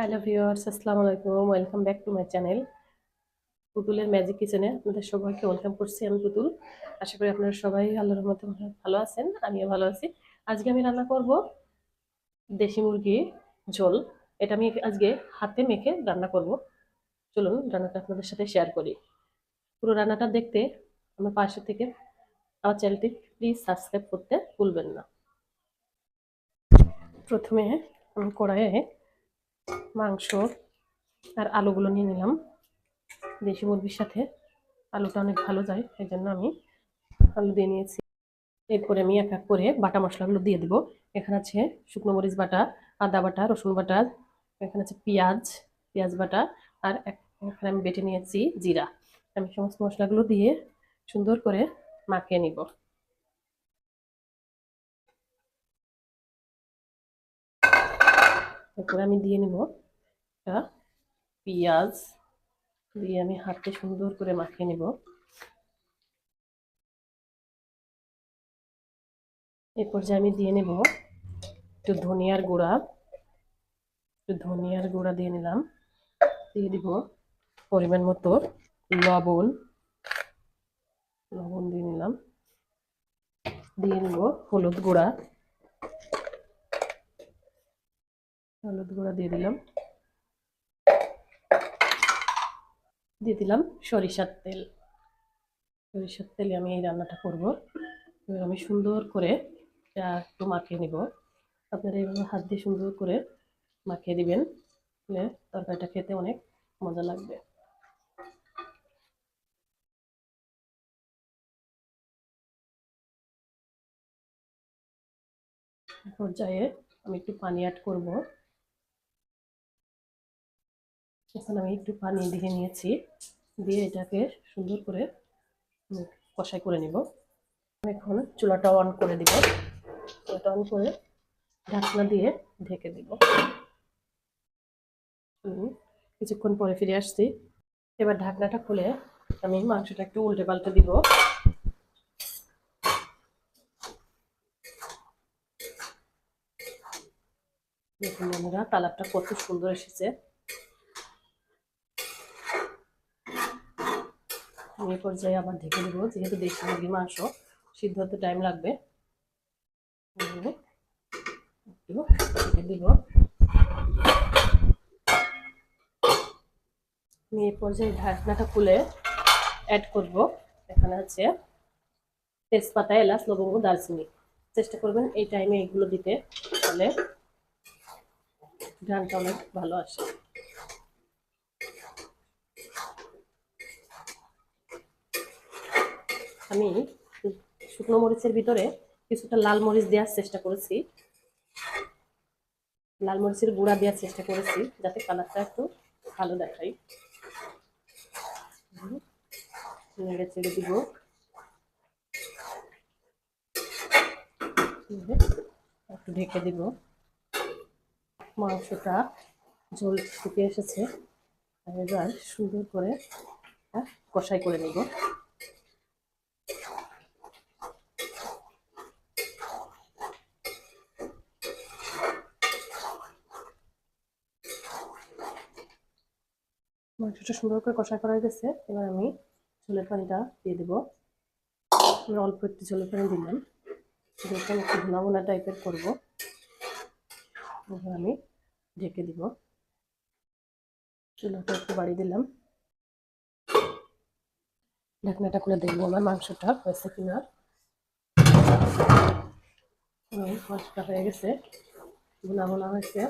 Hello viewers, আসসালামু আলাইকুম। Welcome back to my channel পুতুলের ম্যাজিক কিচেনে আপনাদের সবাইকে ওয়েলকাম করছি আমি পুতুল। আশা করি আপনারা সবাই আল্লাহর মতো ভালো আছেন, আমিও ভালো আছি। আজকে আমি রান্না করব দেশি মুরগি ঝোল। এটা আমি আজকে হাতে মেখে রান্না করব। চলুন রান্নাটা আপনাদের সাথে শেয়ার করি। পুরো রান্নাটা দেখতে আমার পাশে থেকে আমার চ্যানেলটি প্লিজ সাবস্ক্রাইব করতে ভুলবেন না। প্রথমে আমি কড়াইয়ে মাংস আর আলুগুলো নিয়ে নিলাম। দেশি মুরগির সাথে আলুটা অনেক ভালো যায় এই জন্য আমি আলু দিয়ে নিয়েছি। এরপরে আমি এক এক করে বাটা মশলাগুলো দিয়ে দেবো। এখানে আছে শুকনো মরিচ বাটা, আদা বাটা, রসুন বাটা, এখানে আছে পেঁয়াজ পেঁয়াজ বাটা, আর এখানে আমি বেটে নিয়েছি জিরা। আমি সমস্ত মশলাগুলো দিয়ে সুন্দর করে মাখিয়ে নিব। এরপরে আমি দিয়ে নিব একটা পেঁয়াজ দিয়ে আমি হাতে সুন্দর করে মাখিয়ে নিব। এই পর্যায়ে আমি দিয়ে নেব একটু ধনিয়ার গুঁড়া। একটু ধনিয়ার গুঁড়া দিয়ে নিলাম। দিয়ে দিব পরিমাণ মতো লবণ। লবণ দিয়ে নিলাম। দিয়ে নেব হলুদ গুঁড়া। হলুদ গুঁড়া দিয়ে দিলাম। দিয়ে দিলাম সরিষার তেল। সরিষার তেলে আমি এই রান্নাটা করব। আমি সুন্দর করে একটু মাখিয়ে নিব। আপনারা এইভাবে হাত দিয়ে সুন্দর করে মাখিয়ে দিবেন। তরকারিটা খেতে অনেক মজা লাগবে। পর্যায়ে আমি একটু পানি অ্যাড করব। এখন আমি একটু পানি দিয়ে নিয়েছি। দিয়ে এটাকে সুন্দর করে কষাই করে নিব। এখন চুলাটা অন করে দিব। চুলাটা অন করে ঢাকনা দিয়ে ঢেকে দিব। কিছুক্ষণ পরে ফিরে আসছি। এবার ঢাকনাটা খুলে আমি মাংসটা একটু উল্টে পাল্টে দিব। দেখুন বন্ধুরা, কালারটা কত সুন্দর এসেছে। এই পর্যায়ে আবার ঢেকে দেবো যেহেতু দেশি মুরগি মাংস সিদ্ধ হতে টাইম লাগবে ঢেকে দিব আমি পর্যায়ে ঢাকনাটা খুলে অ্যাড করব। এখানে আছে তেজপাতা, এলাচ, লবঙ্গ, দারচিনি। চেষ্টা করবেন এই টাইমে এইগুলো দিতে। তাহলে গানটা অনেক ভালো আসে। আমি শুকনো মরিচের ভিতরে কিছুটা লাল মরিচ দেওয়ার চেষ্টা করেছি। লাল মরিচের গুঁড়া দেওয়ার চেষ্টা করেছি, যাতে কালারটা একটু ভালো দেখাই নেড়ে চেড়ে দিব। একটু ঢেকে দিব। মাংসটা ঝোল ফুটে এসেছে এবার সুন্দর করে কষাই করে নেব। মাংসটা সুন্দর করে কষাই করা গেছে এবার আমি ঝোলের পানিটা দিয়ে দেবো। অল্প একটু ঝোলের পানি দিলাম। যেটা একটু ভুনা ভুনা টাইপের করব। এবার আমি ঢেকে দিব। চুলাটা একটু বাড়িয়ে দিলাম। ঢাকনাটা খুলে দেখব আমার মাংসটা হয়েছে কিনা। মাংসটা হয়ে গেছে। ভুনা ভুনা হয়েছে।